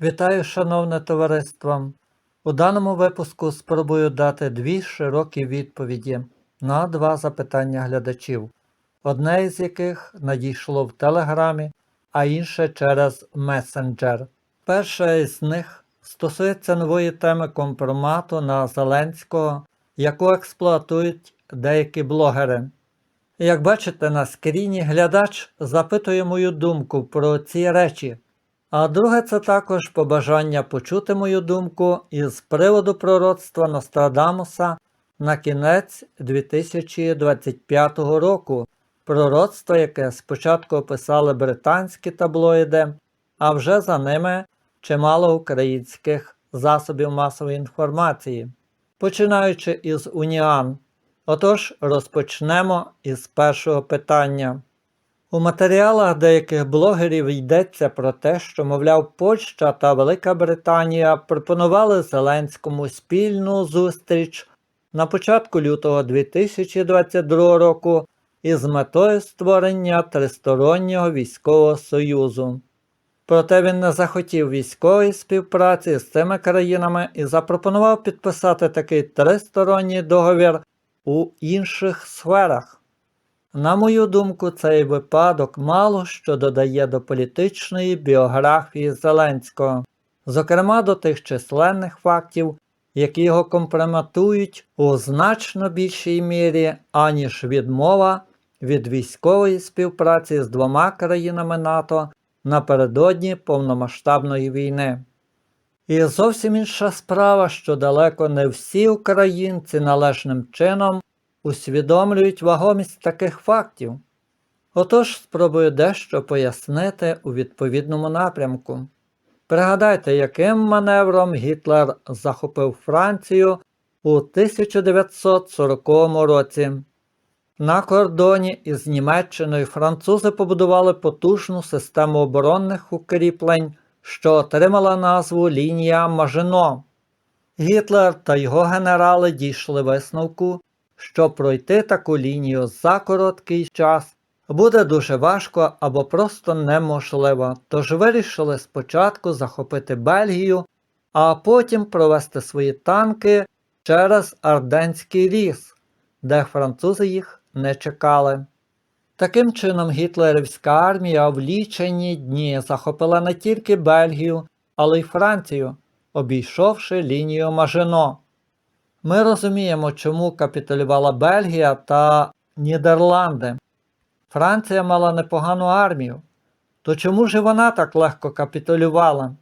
Вітаю, шановне товариство! У даному випуску спробую дати дві широкі відповіді на два запитання глядачів, одне із яких надійшло в Телеграмі, а інше через месенджер. Перша із них стосується нової теми компромату на Зеленського, яку експлуатують деякі блогери. Як бачите на скріні, глядач запитує мою думку про ці речі. А друге, це також побажання почути мою думку із приводу пророцтва Нострадамуса на кінець 2025 року. Пророцтво, яке спочатку описали британські таблоїди, а вже за ними чимало українських засобів масової інформації, починаючи із Уніан. Отож, розпочнемо із першого питання. У матеріалах деяких блогерів йдеться про те, що, мовляв, Польща та Велика Британія пропонували Зеленському спільну зустріч на початку лютого 2022 року із метою створення тристороннього військового союзу. Проте він не захотів військової співпраці з цими країнами і запропонував підписати такий тристоронній договір у інших сферах. На мою думку, цей випадок мало що додає до політичної біографії Зеленського, зокрема до тих численних фактів, які його компрометують у значно більшій мірі, аніж відмова від військової співпраці з двома країнами НАТО напередодні повномасштабної війни. І зовсім інша справа, що далеко не всі українці належним чином усвідомлюють вагомість таких фактів. Отож, спробую дещо пояснити у відповідному напрямку. Пригадайте, яким маневром Гітлер захопив Францію у 1940 році. На кордоні із Німеччиною французи побудували потужну систему оборонних укріплень, що отримала назву Лінія Мажино. Гітлер та його генерали дійшли висновку, що пройти таку лінію за короткий час буде дуже важко або просто неможливо, тож вирішили спочатку захопити Бельгію, а потім провести свої танки через Арденський ліс, де французи їх не чекали. Таким чином, гітлерівська армія в лічені дні захопила не тільки Бельгію, але й Францію, обійшовши лінію Мажино. Ми розуміємо, чому капітулювала Бельгія та Нідерланди. Франція мала непогану армію. То чому ж вона так легко капітулювала?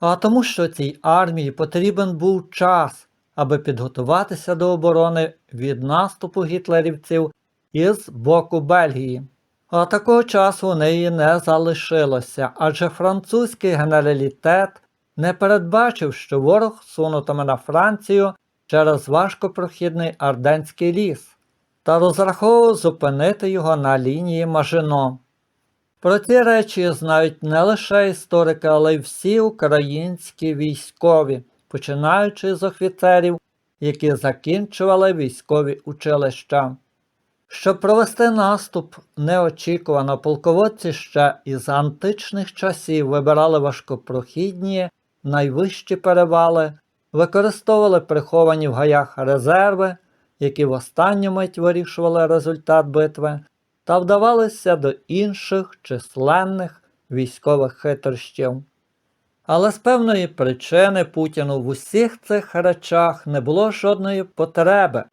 А тому, що цій армії потрібен був час, аби підготуватися до оборони від наступу гітлерівців із боку Бельгії. А такого часу у неї не залишилося, адже французький генералітет не передбачив, що ворог сунутиме на Францію через важкопрохідний Арденський ліс та розраховував зупинити його на лінії Мажино. Про ці речі знають не лише історики, але й всі українські військові, починаючи з офіцерів, які закінчували військові училища. Щоб провести наступ неочікувано, полководці ще із античних часів вибирали важкопрохідні найвищі перевали, використовували приховані в гаях резерви, які в останню мить вирішували результат битви, та вдавалися до інших численних військових хитрощів. Але з певної причини Путіну в усіх цих речах не було жодної потреби.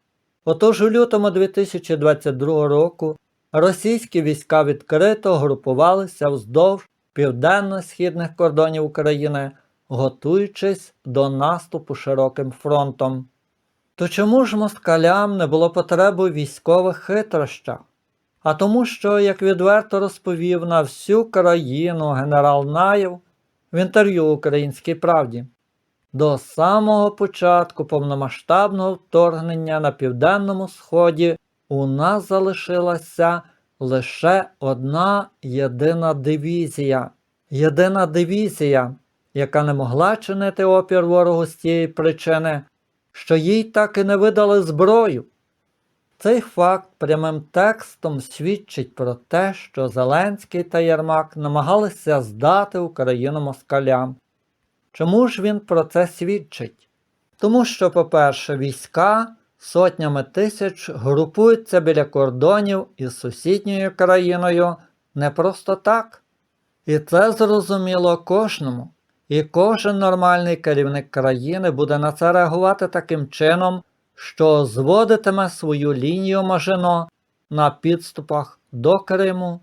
Отож у лютому 2022 року російські війська відкрито групувалися вздовж південно-східних кордонів України, готуючись до наступу широким фронтом. То чому ж москалям не було потреби військових хитрощах? А тому, що, як відверто розповів на всю країну генерал Наєв в інтерв'ю Українській правді, до самого початку повномасштабного вторгнення на південному сході у нас залишилася лише одна єдина дивізія. Єдина дивізія, яка не могла чинити опір ворогу з тієї причини, що їй так і не видали зброю. Цей факт прямим текстом свідчить про те, що Зеленський та Єрмак намагалися здати Україну москалям, Чому ж він про це свідчить? Тому що, по-перше, війська сотнями тисяч групуються біля кордонів із сусідньою країною не просто так. І це зрозуміло кожному. І кожен нормальний керівник країни буде на це реагувати таким чином, що зводитиме свою лінію Мажино на підступах до Криму,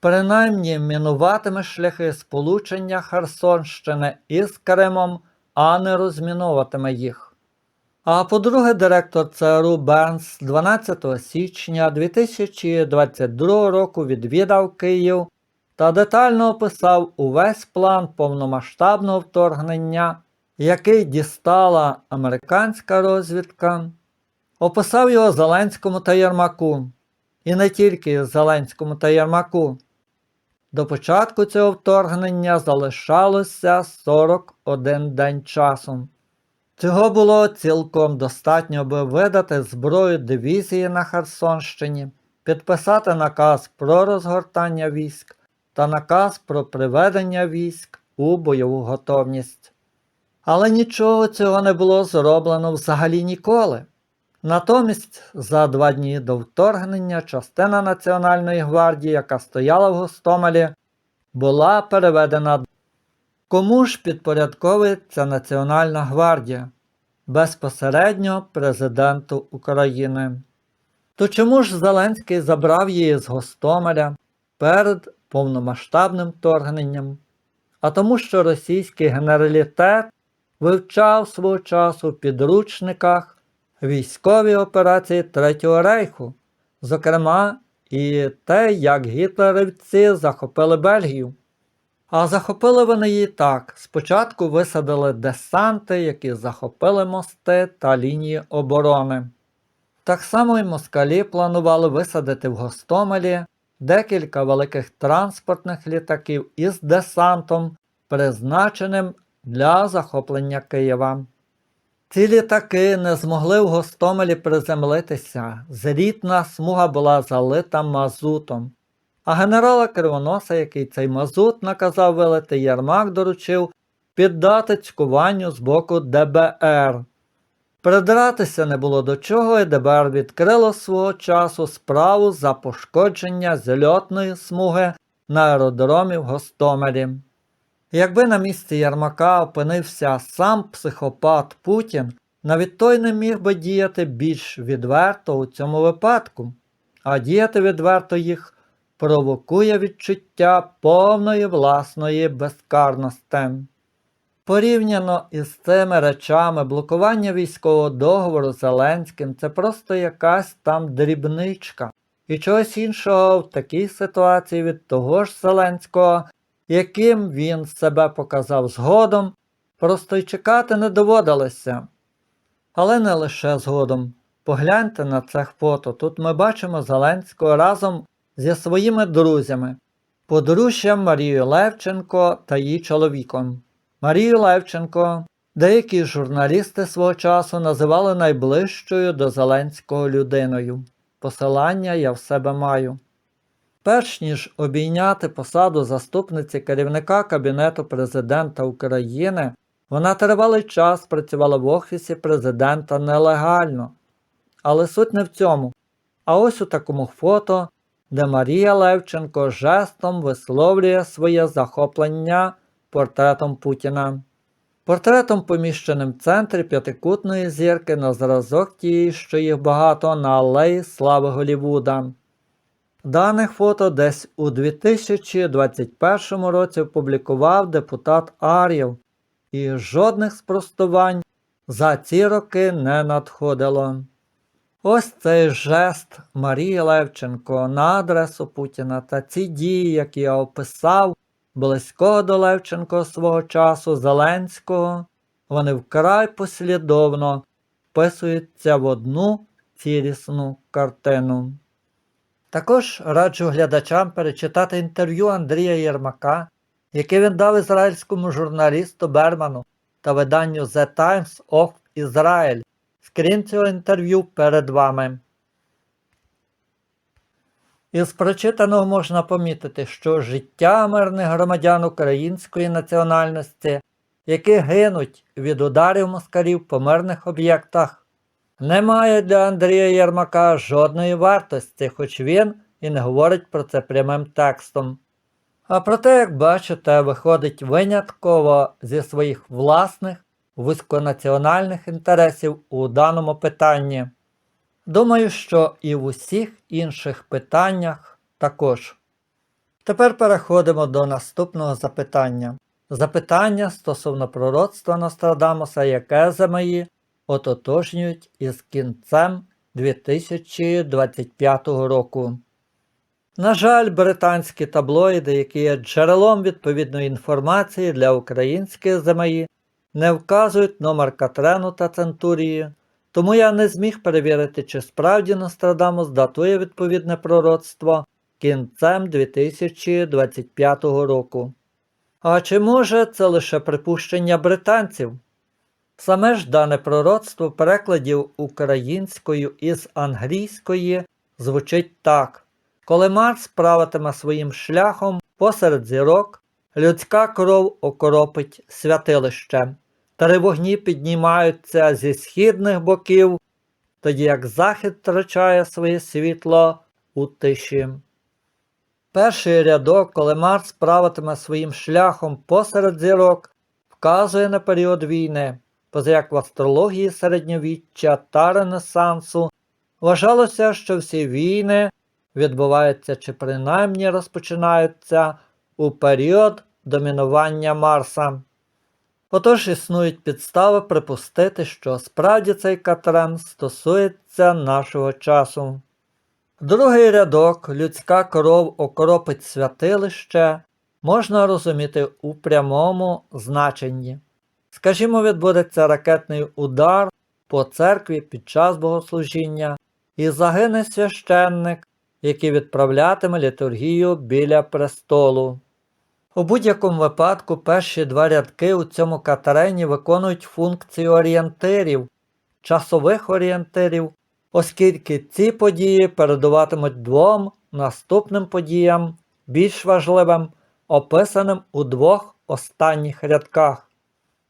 принаймні мінуватиме шляхи сполучення Херсонщини із Кримом, а не розміновуватиме їх. А по-друге, директор ЦРУ Бернс 12 січня 2022 року відвідав Київ та детально описав увесь план повномасштабного вторгнення, який дістала американська розвідка, описав його Зеленському та Єрмаку, і не тільки Зеленському та Єрмаку. До початку цього вторгнення залишалося 41 день часу. Цього було цілком достатньо, аби видати зброю дивізії на Херсонщині, підписати наказ про розгортання військ та наказ про приведення військ у бойову готовність. Але нічого цього не було зроблено взагалі ніколи. Натомість, за два дні до вторгнення частина Національної гвардії, яка стояла в Гостомелі, була переведена. Кому ж підпорядковується Національна гвардія? Безпосередньо президенту України. То чому ж Зеленський забрав її з Гостомеля перед повномасштабним вторгненням? А тому, що російський генералітет вивчав свого часу в підручниках військові операції Третього рейху, зокрема, і те, як гітлерівці захопили Бельгію. А захопили вони її так. Спочатку висадили десанти, які захопили мости та лінії оборони. Так само і москалі планували висадити в Гостомелі декілька великих транспортних літаків із десантом, призначеним для захоплення Києва. Ці літаки не змогли в Гостомелі приземлитися, зрітна смуга була залита мазутом. А генерала Кривоноса, який цей мазут наказав вилити Єрмак, доручив піддати цькуванню з боку ДБР. Придратися не було до чого, і ДБР відкрило свого часу справу за пошкодження зльотної смуги на аеродромі в Гостомелі. Якби на місці Єрмака опинився сам психопат Путін, навіть той не міг би діяти більш відверто у цьому випадку, а діяти відверто їх провокує відчуття повної власної безкарності. Порівняно із цими речами блокування військового договору Зеленським це просто якась там дрібничка. І чогось іншого в такій ситуації від того ж Зеленського, яким він себе показав згодом, просто й чекати не доводилося. Але не лише згодом. Погляньте на це фото. Тут ми бачимо Зеленського разом зі своїми друзями, подружжям Марією Левченко та її чоловіком. Марію Левченко деякі журналісти свого часу називали найближчою до Зеленського людиною. Посилання я в себе маю. Перш ніж обійняти посаду заступниці керівника Кабінету президента України, вона тривалий час працювала в Офісі президента нелегально. Але суть не в цьому. А ось у такому фото, де Марія Левченко жестом висловлює своє захоплення портретом Путіна. Портретом, поміщеним в центрі п'ятикутної зірки на зразок тієї, що їх багато на алеї Слави Голівуда. Даних фото десь у 2021 році опублікував депутат Ар'єв, і жодних спростувань за ці роки не надходило. Ось цей жест Марії Левченко на адресу Путіна та ці дії, які я описав, близького до Левченко свого часу Зеленського, вони вкрай послідовно вписуються в одну цілісну картину. Також раджу глядачам перечитати інтерв'ю Андрія Єрмака, яке він дав ізраїльському журналісту Берману та виданню The Times of Israel. Скрін цього інтерв'ю перед вами. Із прочитаного можна помітити, що життя мирних громадян української національності, які гинуть від ударів москалів по мирних об'єктах, не має для Андрія Єрмака жодної вартості, хоч він і не говорить про це прямим текстом. А проте, як бачите, виходить винятково зі своїх власних вузьконаціональних інтересів у даному питанні. Думаю, що і в усіх інших питаннях також. Тепер переходимо до наступного запитання. Запитання стосовно пророцтва Нострадамуса, яке ЗМІ ототожнюють із кінцем 2025 року. На жаль, британські таблоїди, які є джерелом відповідної інформації для українських ЗМІ, не вказують номер Катрену та Центурії, тому я не зміг перевірити, чи справді Нострадамус датує відповідне пророцтво кінцем 2025 року. А чи може це лише припущення британців? Саме ж дане пророцтво в перекладі українською із англійської звучить так. Коли Марс правитиме своїм шляхом посеред зірок, людська кров окоропить святилище. Три вогні піднімаються зі східних боків, тоді як захід втрачає своє світло у тиші. Перший рядок, коли Марс правитиме своїм шляхом посеред зірок, вказує на період війни, поза як в астрології середньовіччя та Ренесансу вважалося, що всі війни відбуваються чи принаймні розпочинаються у період домінування Марса. Отож існують підстави припустити, що справді цей катрен стосується нашого часу. Другий рядок людська кров окропить святилище можна розуміти у прямому значенні. Скажімо, відбудеться ракетний удар по церкві під час богослужіння і загине священник, який відправлятиме літургію біля престолу. У будь-якому випадку перші два рядки у цьому катерені виконують функцію орієнтирів, часових орієнтирів, оскільки ці події передуватимуть двом наступним подіям, більш важливим, описаним у двох останніх рядках.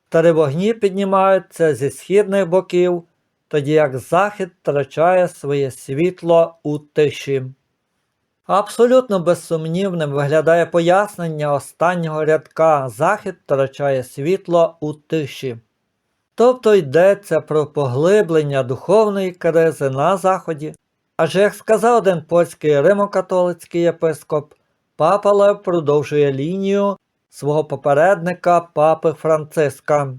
Три вогні піднімаються зі східних боків, тоді як захід втрачає своє світло у тиші. Абсолютно безсумнівним виглядає пояснення останнього рядка захід втрачає світло у тиші. Тобто йдеться про поглиблення духовної кризи на Заході, адже, як сказав один польський римокатолицький єпископ, папа Лев продовжує лінію свого попередника папи Франциска.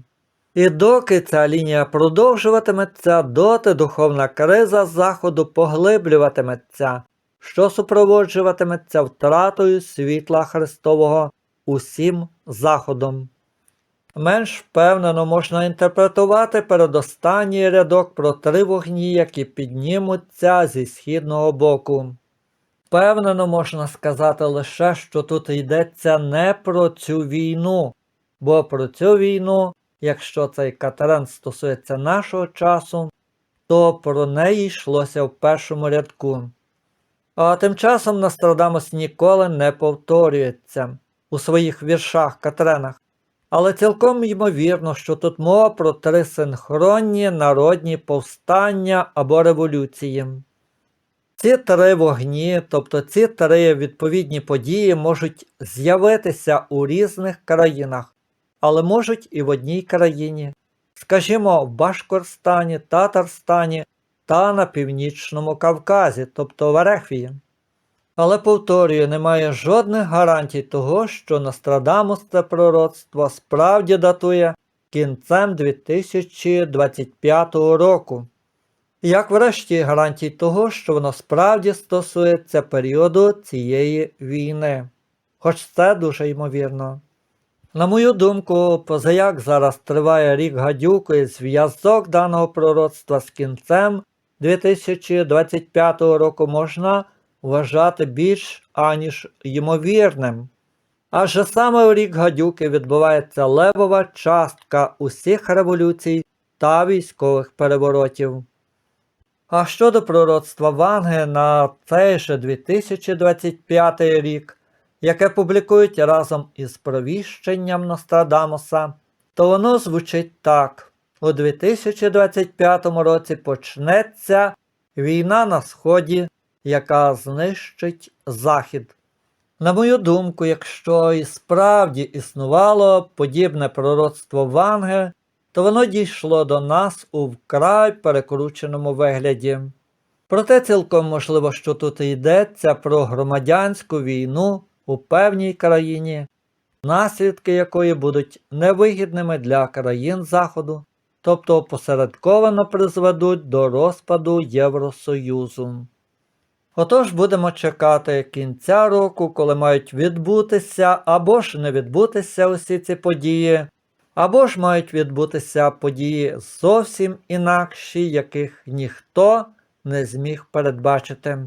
І доки ця лінія продовжуватиметься, доти духовна криза Заходу поглиблюватиметься, що супроводжуватиметься втратою світла Христового усім Заходом. Менш впевнено можна інтерпретувати передостанній рядок про три вогні, які піднімуться зі східного боку. Впевнено можна сказати лише, що тут йдеться не про цю війну, бо про цю війну, якщо цей катерен стосується нашого часу, то про неї йшлося в першому рядку. А тим часом Нострадамус ніколи не повторюється у своїх віршах Катренах. Але цілком ймовірно, що тут мова про три синхронні народні повстання або революції. Ці три вогні, тобто ці три відповідні події, можуть з'явитися у різних країнах, але можуть і в одній країні, скажімо, в Башкорстані, Татарстані та на Північному Кавказі, тобто в Ерефії. Але повторюю, немає жодних гарантій того, що Нострадамус це пророцтво справді датує кінцем 2025 року. Як врешті гарантій того, що воно справді стосується періоду цієї війни. Хоч це дуже ймовірно. На мою думку, позаяк зараз триває рік гадюки і зв'язок даного пророцтва з кінцем 2025 року можна вважати більш аніж ймовірним. Адже саме у рік гадюки відбувається левова частка усіх революцій та військових переворотів. А щодо пророцтва Ванги на цей же 2025 рік, яке публікують разом із провіщенням Нострадамуса, то воно звучить так. У 2025 році почнеться війна на Сході, яка знищить Захід. На мою думку, якщо і справді існувало подібне пророцтво Ванги, то воно дійшло до нас у вкрай перекрученому вигляді. Проте цілком можливо, що тут йдеться про громадянську війну у певній країні, наслідки якої будуть невигідними для країн Заходу, тобто опосередковано призведуть до розпаду Євросоюзу. Отож будемо чекати кінця року, коли мають відбутися або ж не відбутися усі ці події, або ж мають відбутися події зовсім інакші, яких ніхто не зміг передбачити.